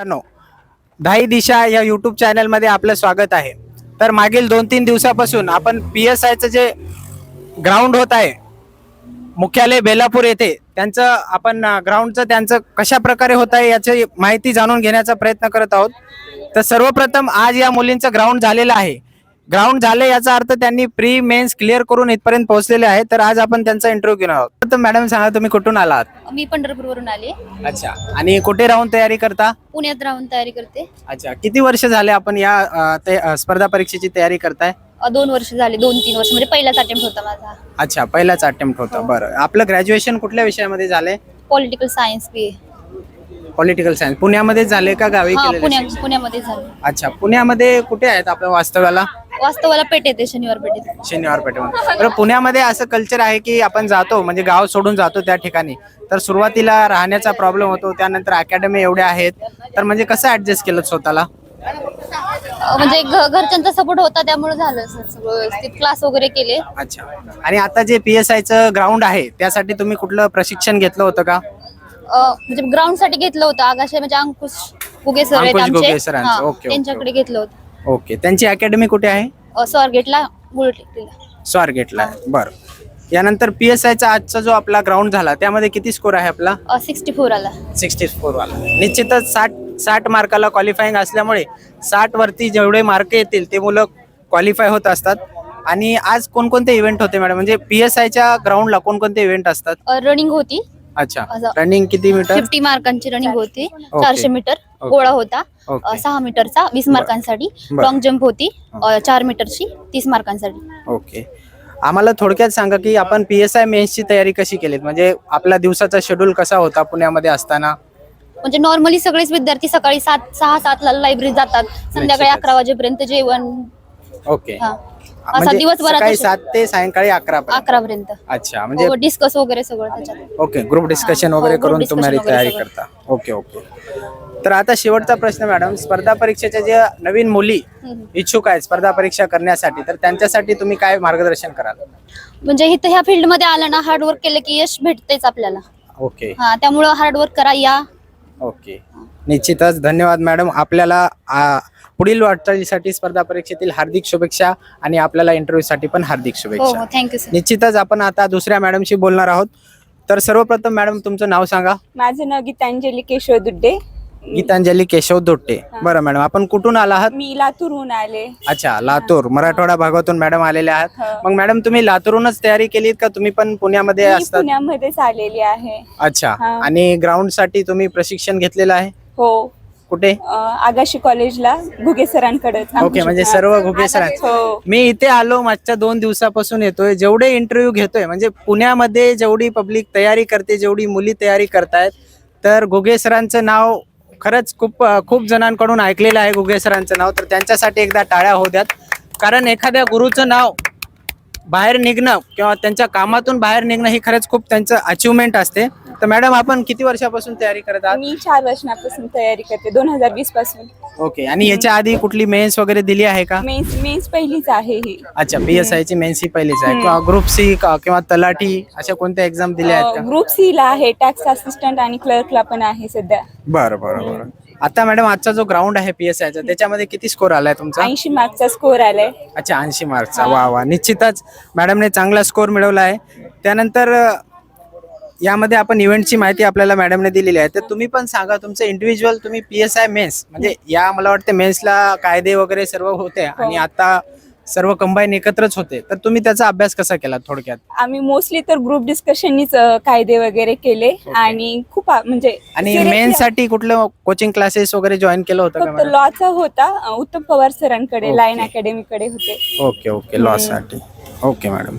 मित्रांनो धाई दिशा या युट्यूब चॅनलमध्ये आपलं स्वागत आहे. तर मागील दोन तीन दिवसापासून आपण पी एस आयचं जे ग्राउंड होत आहे मुख्यालय बेलापूर येथे त्यांचं आपण ग्राउंडचं त्यांचं कशा प्रकारे होत आहे याची माहिती जाणून घेण्याचा प्रयत्न करत आहोत. तर सर्वप्रथम आज या मुलींचं ग्राउंड झालेलं आहे. ग्राउंड झालं याचा अर्थ त्यांनी प्री मेन्स क्लिअर करून इथपर्यंत पोहोचलेले आहे. तर आज आपण त्यांचा इंटरव्ह्यू घेणार आहोत. तर मॅडम सांगा तुम्ही कुठून आलात? मी पंढरपूरवरून आले. अच्छा. आणि कुठे राहून तयारी करता? पुण्यात राहून तयारी करते. अच्छा. किती वर्ष झाले आपण या अ, ते अ, स्पर्धा परीक्षेची तयारी करताय? अ, दोन वर्ष झाले. दोन तीन वर्ष. म्हणजे पहिलाच अटेम्प्ट होता माझा. अच्छा पहिलाच अटेम्प्ट होता. बरं. आपलं ग्रॅज्युएशन कुठल्या विषयामध्ये झालंय? Political science B political science पुण्यामध्येच झाले का गावी हा केलेलं पुण्या शिक्षण? पुण्यामध्ये झालं अच्छा. पुण्यामध्ये कुठे आहेत आपल्या वास्तव्याला? वास्तवाला पेठ येते शनिवार पेठेत शनिवार पेठेमध्ये बरं पुण्यामध्ये असं कल्चर आहे की आपण जातो म्हणजे गाव सोडून जातो त्या ठिकाणी. तर सुरुवातीला राहण्याचा प्रॉब्लेम होतो त्यानंतर अकॅडमी एवढ्या आहेत. तर म्हणजे कसं ऍडजस्ट केलं स्वतःला? अ, म्हणजे घ- घरच्यांचा सपोर्ट होता त्यामुळे झालं सर सगळं व्यवस्थित. क्लास वगैरे केले. अच्छा. आणि आता जे पी एस आयचं ग्राउंड आहे त्यासाठी तुम्ही कुठलं प्रशिक्षण घेतलं होतं का? अ, म्हणजे ग्राउंडसाठी घेतलं होतं. आगाशे म्हणजे अंकुश गुगे सर आहेत अंकुश आमचे. गुगे सरांचं. ओके, ओके, त्यांच्याकडे घेतलं होतं. ओके. त्यांची अकॅडमी कुठे आहे? अ, स्वारगेटला स्वारगेटला. आहे बरं. यानंतर पी एस आयचा आजचा जो आपला ग्राउंड झाला त्यामध्ये किती स्कोर आहे आपला? सिक्स्टी फोर आला सिक्स्टी फोर वाला. निश्चितच साठ साठ मार्काला क्वालिफाईंग असल्यामुळे साठ वरती जेवढे मार्क येतील ते मुलं क्वालिफाय होत असतात. आणि आज कोणकोणते इव्हेंट होते मॅडम म्हणजे पी एस आयच्या ग्राउंडला कोणकोणते इव्हेंट असतात? रनिंग होती. अच्छा. असं. रनिंग किती मीटर फिफ्टी मार्कांची रनिंग होती. चारशे मीटर ओके. गोळा होता. ओके. सहा मीटरचा वीस मार्कांसाठी बरं. लॉंग जम्प होती. अ, चार मीटरची तीस मार्कांसाठी ओके आम्हाला थोडक्यात सांगा की आपण पी एस आय मेन्सची तयारी कशी केलीत? म्हणजे आपला दिवसाचा शेड्यूल कसा होता पुण्यामध्ये असताना? म्हणजे नॉर्मली सगळेच विद्यार्थी सकाळी सात सहा सातला लायब्ररी जातात. संध्याकाळी. अकरा वाजेपर्यंत जेवण. ओके हा. असा म्हणजे दिवसभराचा सकाळी सात ते सायंकाळी अकरा पर्यंत. अकरा पर्यंत अच्छा म्हणजे डिस्कस वगैरे सगळं त्याच्यात. ओके ग्रुप डिस्कशन हा, वगैरे हो, group करून तुम्ही तयारी. करता. Okay okay. तर आता शेवटचा प्रश्न मॅडम. स्पर्धा परीक्षेच्या ज्या नवीन मुली हम्म. इच्छुक आहेत स्पर्धा परीक्षा करण्यासाठी तर त्यांच्यासाठी तुम्ही काय मार्गदर्शन कराल? म्हणजे इथं ह्या फील्डमध्ये आलं ना हार्डवर्क केलं की यश भेटतेच आपल्याला. ओके. हा त्यामुळं हार्डवर्क करा या. ओके. निश्चितच धन्यवाद मॅडम. आपल्याला आ, पुढील वाटचालीसाठी स्पर्धा परीक्षेतील हार्दिक शुभेच्छा आणि आपल्याला इंटरव्ह्यूसाठी पण हार्दिक हो शुभेच्छा. हो थँक्यू सर निश्चितच आपण आता दुसऱ्या मॅडमशी बोलणार आहोत. तर सर्वप्रथम मॅडम तुमचं नाव सांगा. माझं नाव गीतांजली केशव दुड्डे गीतांजली केशव दोट्टे बरं मॅडम आपण कुठून आला आहात? मी लातूरहून आले. अच्छा लातूर मराठवाडा भागातून मॅडम आलेले आहात. हो. मग मॅडम तुम्ही लातूरहूनच तयारी केलीत का? तुम्ही पण पुण्यामध्ये मी असतात? पुण्यामध्येच आलेली आहे. अच्छा हा. आणि ग्राउंडसाठी तुम्ही प्रशिक्षण घेतलेलं आहे? हो. कुठे? आगाशी कॉलेजला घुगे सरांकडे. ओके म्हणजे सर्व घुगे सर. हो. मी इथे आलो मागच्या दोन दिवसापासून येतोय. जेवढे इंटरव्ह्यू घेतोय म्हणजे पुण्यामध्ये जेवढी पब्लिक तयारी करते जेवढी मुली तयारी करतायत तर घुगे सरांचं नाव खरंच खूप खूप जणांकडून ऐकलेलं आहे घुगे सरांचं नाव. तर त्यांच्यासाठी एकदा टाळ्या होऊ द्यात. कारण एखाद्या गुरुचं नाव बाहेर निघणं किंवा त्यांच्या कामातून बाहेर निघणं ही खरंच खूप त्यांचं अचिव्हमेंट असते. तर मॅडम आपण किती वर्षापासून तयारी करत आहात? मी चार वर्षांपासून तयारी करते दोन हजार वीसपासून. ओके आणि याच्या आधी कुठली मेन्स वगैरे दिली आहे का? मेन्स मेन्स पहिलीच आहे ही. अच्छा पी एस आय ची मेन्स ही पहिलीच आहे. किंवा ग्रुप सी किंवा तलाठी अशा कोणत्या एक्झाम दिल्या आहेत का? ग्रुप सी ला आहे टॅक्स असिस्टंट आणि क्लर्कला पण आहे सध्या. बरं बरं बरं. आता मॅडम आजचा जो ग्राउंड आहे पी एस आयचा त्याच्यामध्ये किती स्कोर आलाय तुमचा? ऐंशी मार्कचा स्कोर आलाय. अच्छा ऐंशी मार्कचा वा वा. निश्चितच मॅडमने चांगला स्कोर मिळवला आहे. त्यानंतर यामध्ये आपण इव्हेंटची माहिती आपल्याला मॅडमने दिलेली आहे. तर तुम्ही पण सांगा तुमचं इंडिव्हिज्युअल तुम्ही पी एस आय मेन्स म्हणजे या मला वाटतं मेन्सला कायदे वगैरे सर्व होते. आणि आता सर्व कंबाईन एकत्रच होते. तर तुम्ही त्याचा अभ्यास कसा केला थोडक्यात? आम्ही मोस्टली तर ग्रुप डिस्कशननीच कायदे वगैरे केले आणि खूप आ- म्हणजे आणि seriously मेन्ससाठी कुठलं कोचिंग क्लासेस वगैरे जॉईन केलं होतं का फक्त मॅडम लॉचा होता. अ, उत्तम पवार सरांकडे. लाईन अकॅडमीकडे होते. ओके ओके लॉ साठी. ओके मॅडम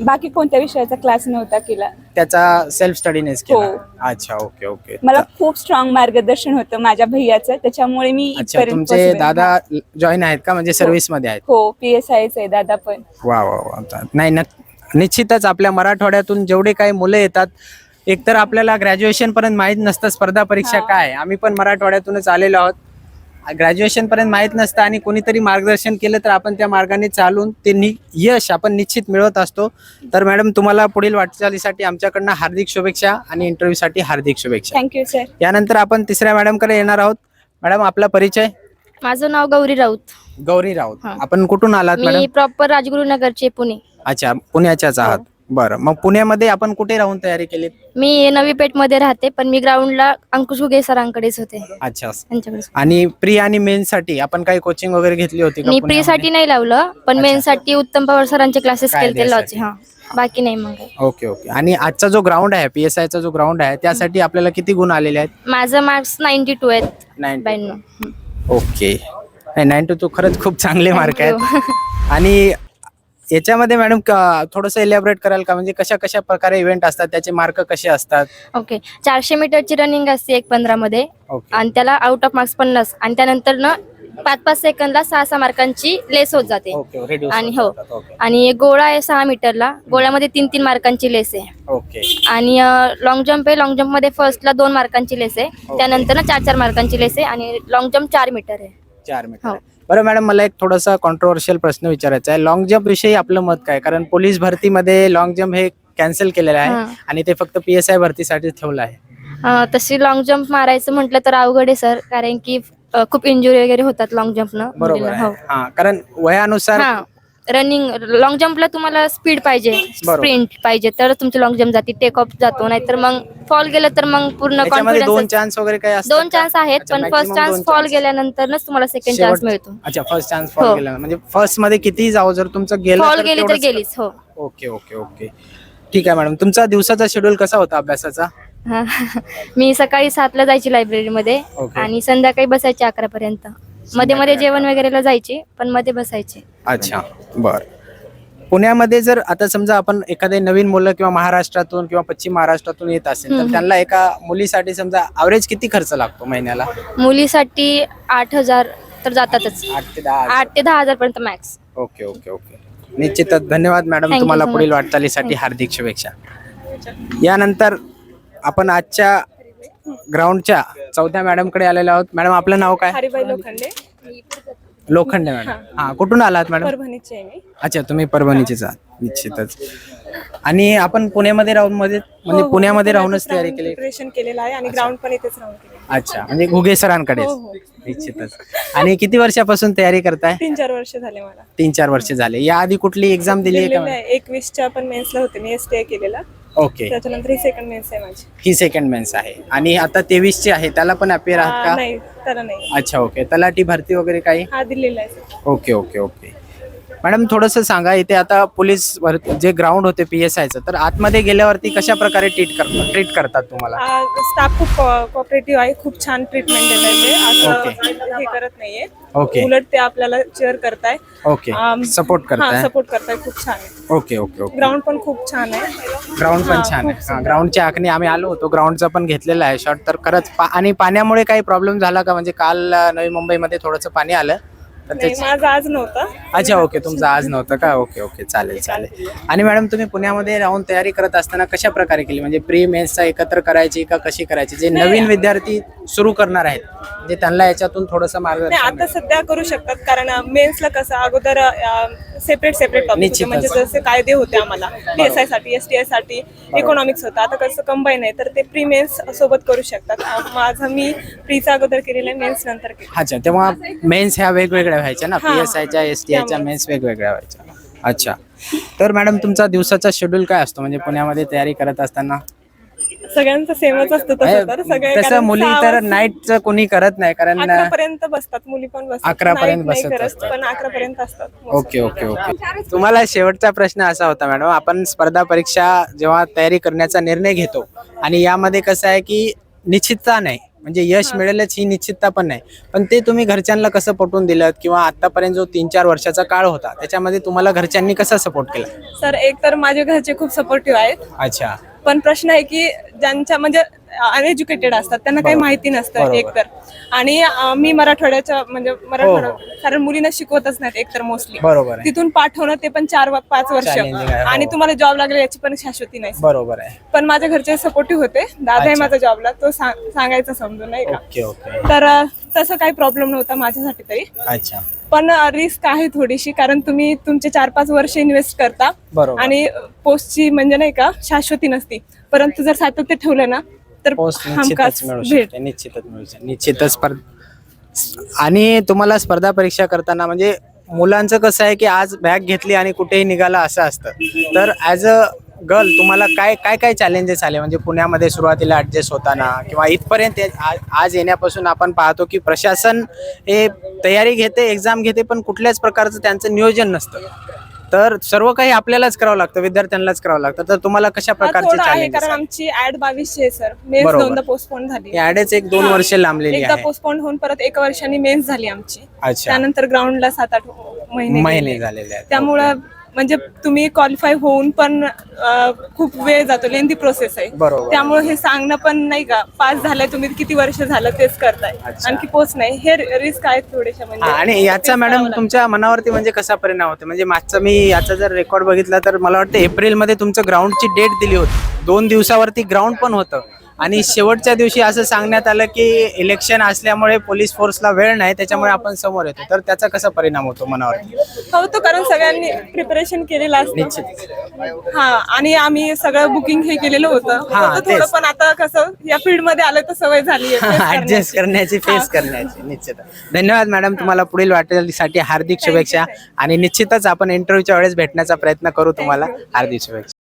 बाकी कोणत्या विषयाचा क्लास नव्हता केला. त्याचा सेल्फ स्टडीनेच केला. हो. अच्छा ओके ओके मला खूप स्ट्रॉंग मार्गदर्शन होतं माझ्या भैयाचं त्याच्यामुळे मी अच्छा इथपर्यंत तुमचे पोहोचले. दादा जॉईन आहेत का? म्हणजे सर्व्हिसमध्ये आहेत. हो पी एस आहे दादा पण. वा वा वा. नाही नक- निश्चितच आपल्या मराठवाड्यातून जेवढे काही मुलं येतात एकतर आपल्याला ग्रॅज्युएशन पर्यंत माहीत नसतं स्पर्धा परीक्षा हा. काय? आहे. आम्ही पण मराठवाड्यातूनच आलेलो आहोत. ग्रॅज्युएशन पर्यंत माहीत नसतं आणि कोणीतरी मार्गदर्शन केलं तर आपण त्या मार्गाने चालून ते नि यश आपण निश्चित मिळवत असतो. तर मॅडम तुम्हाला पुढील वाटचालीसाठी आमच्याकडनं हार्दिक शुभेच्छा आणि इंटरव्ह्यूसाठी हार्दिक शुभेच्छा. थँक्यू सर यानंतर आपण तिसऱ्या मॅडमकडे येणार आहोत. मॅडम आपला परिचय? माझं नाव गौरी राऊत. गौरी राऊत. हा. आपण कुठून आलात मी प्रॉपर राजगुरुनगरचे पुणे. अच्छा पुण्याच्याच आहात. बरं. मग पुण्यामध्ये आपण कुठे राहून तयारी केली? मी नवी पेठमध्ये राहते पण मी ग्राउंडला अंकुश घुगे सरांकडेच होते. अच्छा. आणि प्री आणि मेन साठी आपण काही कोचिंग वगैरे घेतली होती का मी प्री पुण्यामध्ये? साठी नाही लावलं पण मेन साठी उत्तम पवार सरांचे क्लासेस केले ते. लॉचे हा. बाकी नाही मग काही. Okay okay. आणि आजचा जो ग्राउंड आहे पी एस आयचा जो ग्राउंड आहे त्यासाठी आपल्याला किती गुण आलेले आहेत? माझं मार्क्स नाईन्टी टू आहेत. नाईन ब्याण्णव. ओके. नाईन टू टू खरंच खूप चांगले मार्क आहेत. आणि याच्यामध्ये मॅडम थोडंसं एलॅबरेट कराल का? म्हणजे कशा कशा प्रकारे इव्हेंट असतात? त्याचे मार्क कसे असतात? ओके चारशे मीटरची रनिंग असते एक पंधरा मध्ये ओके आणि त्याला आउट ऑफ मार्क्स पन्नास. आणि त्यानंतर ना पाच पाच सेकंदला सहा सहा मार्कांची लेस होत जाते. ओके reduce आणि हो. ओके आणि गोळा आहे सहा मीटरला गोळ्यामध्ये तीन तीन मार्कांची लेस आहे. ओके आणि लॉंग जम्प आहे. लॉंग जम्पमध्ये फर्स्टला दोन मार्कांची लेस आहे. त्यानंतर ना चार चार मार्कांची लेस आहे. आणि लॉंग जम्प चार मीटर आहे. चार मीटर हो. बरं मॅडम मला एक थोडासा कॉन्ट्रोवर्शियल प्रश्न विचारायचा आहे. लॉंग जम्प विषयी आपलं मत काय? कारण पोलीस भरतीमध्ये लॉंग जम्प हे कॅन्सल केलेलं आहे हां. आणि ते फक्त पी एस आय भरतीसाठी ठेवलं आहे. अं, तशी लॉंग जम्प मारायचं म्हटलं तर अवघड आहे सर कारण की अं, खूप इंजुरी वगैरे होतात लॉंग जम्पनं बरोबर आहे. हो. हा कारण वयानुसार हा. रनिंग लॉंग जम्पला तुम्हाला स्पीड पाहिजे बरोबर. स्प्रिंट पाहिजे तर तुमची लॉंग जम्प जाते टेक ऑफ जातो नाहीतर मग फॉल गेलं तर मग पूर्ण त्याच्यामध्ये दोन कॉन्फिडन्स चान्स वगैरे काही असतात दोन का? चान्स आहेत अच्छा, पण maximum first chance foul chance. गेल्यानंतरच तुम्हाला सेकंड चान्स शेवट- मिळतो अच्छा फर्स्ट चान्स फॉल हो. गेला म्हणजे फर्स्टमध्ये किती जावं जर तुमचं गेलं फॉल गेली तर तेवढंच- गेलीच हो ओके ओके ओके ठीक आहे मॅडम तुमचा दिवसाचा शेड्यूल कसा होता अभ्यासाचा हा. मी सकाळी सातला जायची लायब्ररीमध्ये. आणि संध्याकाळी बसायची अकरा पर्यंत मध्ये मध्ये जेवण वगैरेला जायची पण मध्ये बसायचे. अच्छा बर. पुण्यामध्ये जर आता समजा आपण एखादे नवीन मुलं किंवा महाराष्ट्रातून किंवा पश्चिम महाराष्ट्रातून येत असेल तर. त्यांना एका मुलीसाठी समजा ॲव्हरेज किती खर्च लागतो महिन्याला? मुलीसाठी आठ हजार तर जातातच. आठ ते दहा हजार. आठ ते दहा हजार पर्यंत मॅक्स ओके ओके ओके. निश्चितच. धन्यवाद मॅडम Thank you तुम्हाला so पुढील. वाटचालीसाठी हार्दिक शुभेच्छा. यानंतर आपण आजच्या ग्राउंडच्या चौथ्या मॅडमकडे आलेलो आहोत. मॅडम आपलं नाव काय? हरिबाई लोखंडे. लोखंडे मॅडम. हा कुठून आलात मॅडम? परभणीची आहे मी. अच्छा तुम्ही परभणीचेच आहात. निश्चितच. आणि आपण पुण्यामध्ये राहून मध्ये हो, म्हणजे पुण्यामध्ये राहूनच तयारी केली. प्रिपरेशन केलेलं आहे आणि ग्राउंड पण इथेच राहून केलेलं अच्छा म्हणजे घुगे सरांकडेच. हो, हो. निश्चितच. आणि किती वर्षापासून तयारी करताय? तीन चार वर्ष झाले मला. तीन चार वर्ष झाले. या आधी कुठली एक्झाम दिली आहे दिलेलं का आहे एकवीसच्या पण मेन्सला होते. मी एस टी केलेला. ओके. त्याच्यानंतर ही सेकंड मेन्स आहे माझी. ही सेकंड मेन्स आहे. आणि आता तेवीस ची आहे त्याला पण अपियर आहात का? नाही त्याला नाही. अच्छा ओके. तलाठी भरती वगैरे काही? हा दिलेला आहे ओके ओके ओके. मॅडम थोडंसं सांगा इथे आता पोलीस भरती जे ग्राउंड होते पी एस आयचं तर आतमध्ये गेल्यावरती कशा प्रकारे ट्रीट करतात ट्रीट करतात तुम्हाला? स्टाफ खूप कॉपरेटिव्ह आहे खूप छान ट्रीटमेंट देत आहे ते. असं हे करत नाहीये. ओके उलट ते आपल्याला चेअर करताय. ओके सपोर्ट हा करताय. सपोर्ट करताय खूप छान आहे. ओके ओके ओके ग्राउंड पण खूप छान आहे. ग्राउंड पण छान आहे. ग्राउंडच्या आखणी आम्ही आलो होतो. ग्राउंडचा पण घेतलेला आहे शॉट तर खरंच पा- आणि पाण्यामुळे काही प्रॉब्लेम झाला का? म्हणजे काल अं, नवी मुंबईमध्ये थोडंसं पाणी आलं. तर नाही ते माझं आज नव्हतं. अच्छा ओके तुमचं आज नव्हतं का? ओके ओके चालेल चालेल. आणि मॅडम तुम्ही पुण्यामध्ये राहून तयारी करत असताना कशा प्रकारे केली? म्हणजे प्री मेन्सचा एकत्र करायची का कशी करायची? जे नवीन विद्यार्थी सुरू करणार आहेत म्हणजे त्यांना याच्यातून थोडंसं नाही मार्गदर्शन आता सध्या करू शकतात कारण मेन्सला कसं अगोदर सेपरेट सेपरेट टॉपिक. म्हणजे जसे कायदे होते आम्हाला. पीएसआयसाठी एस टी आयसाठी इकॉनॉमिक्स होतं. आता कसं कंबाईन आहे तर ते प्री मेन्स सोबत करू शकतात. माझं मी प्रीचा अगोदर केलेलं आहे मेन्स नंतर अच्छा तेव्हा मेन्स ह्या वेगवेगळ्या व्हायच्या ना. पी एस आयच्या एस टी आयच्या त्यामुळे. मेन्स वेगवेगळ्या व्हायच्या. अच्छा. तर मॅडम तुमचा दिवसाचा शेड्यूल काय असतो? म्हणजे पुण्यामध्ये तयारी करत असताना? सगळ्यांचं सेमच असतं तसं तर सगळे तसं कारण मुली सहा तर वाजता- नाईटचं कोणी करत नाही कारण अकरा पर्यंत बसतात मुली पण बसतात. 11 पर्यंत नाही बसत करत, असतात. पण अकरा पर्यंत असतात. Okay okay okay. तुम्हाला शेवटचा प्रश्न असा होता मॅडम. आपण स्पर्धा परीक्षा जेव्हा तयारी करण्याचा निर्णय घेतो आणि यामध्ये कसं आहे की निश्चितता नाही म्हणजे यश मिळेलच ही निश्चितता पण नाही. पण ते तुम्ही घरच्यांना कसं पटवून दिलं किंवा आतापर्यंत जो तीन चार वर्षाचा काळ होता त्याच्यामध्ये तुम्हाला घरच्यांनी कसा सपोर्ट केला? सर एक तर माझे घरचे खूप सपोर्टिव्ह आहेत. अच्छा. पण प्रश्न आहे की ज्यांच्या म्हणजे अनएज्युकेटेड असतात त्यांना काही. माहिती नसतं. एकतर. आणि मी मराठवाड्याच्या म्हणजे मराठवाडा कारण मुलींना शिकवतच नाहीत एकतर मोस्टली बरोबर तिथून पाठवणं ते पण चार पाच वर्ष. हो. आणि तुम्हाला जॉब लागेल याची पण शाश्वती नाही. बरोबर आहे. पण माझ्या घरचे सपोर्टिव्ह होते. दादा आहे. माझा जॉबला तो सांग- सांगायचं समजून नाही का? तर तसं काही प्रॉब्लेम नव्हता माझ्यासाठी तरी. अच्छा. पण रिस्क आहे थोडीशी कारण तुम्ही तुमचे चार पाच वर्ष इन्व्हेस्ट करता. बरोबर. आणि पोस्टची म्हणजे नाही का शाश्वती नसती. परंतु जर सातत्य ठेवलं ना तर पोस्ट हमखास निश्चितच मिळू भेट. शकते. निश्चितच मिळू शकते. निश्चितच स्पर्धा आणि तुम्हाला स्पर्धा परीक्षा करताना म्हणजे मुलांचं कसं आहे की आज बॅग घेतली आणि कुठेही निघाला असं असतं. तर ॲज अ गर्ल तुम्हाला काय काय काय चॅलेंजेस आले? म्हणजे पुण्यामध्ये सुरुवातीला ॲडजस्ट होताना किंवा इथपर्यंत आज- आज येण्यापासून आपण पाहतो की प्रशासन हे तयारी घेते एक्झाम घेते पण कुठल्याच प्रकारचं त्यांचं नियोजन नसतं. तर सर्व काही आपल्यालाच करावं लागतं विद्यार्थ्यांनाच करावं लागतं. तर तुम्हाला कशा हा, प्रकारचे थोडं आहे चॅलेंजेस कारण आमची ऍड बावीसशे आहे सर. मेन्स बरोबर. दोनदा पोस्टपोन झाली. ॲडेच एक दोन हा. वर्ष लांबलेली एकदा आहे. पोस्टपोन होऊन परत एका वर्षांनी मेन्स झाली आमची. अच्छा. त्यानंतर ग्राउंडला सात आठ महिने महिने गेले. झालेले आहेत. त्यामुळं म्हणजे तुम्ही क्वालिफाय होऊन पण अं, खूप वेळ जातो लेंदी प्रोसेस आहे. बरोबर. त्यामुळे हे सांगणं पण नाही का पास झालंय तुम्ही किती वर्ष झालं तेच करताय. अच्छा. आणखी पोच नाही. हे रिस्क आहेत थोडेसे हा, म्हणजे आणि याचा face मॅडम करावं लागतं. तुमच्या मनावरती म्हणजे कसा परिणाम होतो? म्हणजे मागचा मी याचा जर रेकॉर्ड बघितला तर मला वाटतं एप्रिलमध्ये तुमचं ग्राउंडची डेट दिली होती. दोन दिवसावरती ग्राउंड पण होतं. आणि शेवटच्या दिवशी असं सांगण्यात आलं की इलेक्शन असल्यामुळे पोलीस फोर्सला वेळ नाही त्याच्यामुळे आपण समोर येतो. तर त्याचा कसा परिणाम होतो मनावरती होतो कारण सगळ्यांनी प्रिपरेशन केलेलं असतं. हा आणि आम्ही सगळं बुकिंग हे केलेलं होतं. हा, होतं थोडं तेच. पण आता कसं या फील्डमध्ये आलं तर सवय झाली ऍडजस्ट करण्याची फेस करण्याची निश्चित धन्यवाद मॅडम तुम्हाला पुढील वाटचालीसाठी हार्दिक शुभेच्छा. आणि निश्चितच आपण इंटरव्ह्यूच्या वेळेस भेटण्याचा प्रयत्न करू तुम्हाला. हार्दिक शुभेच्छा.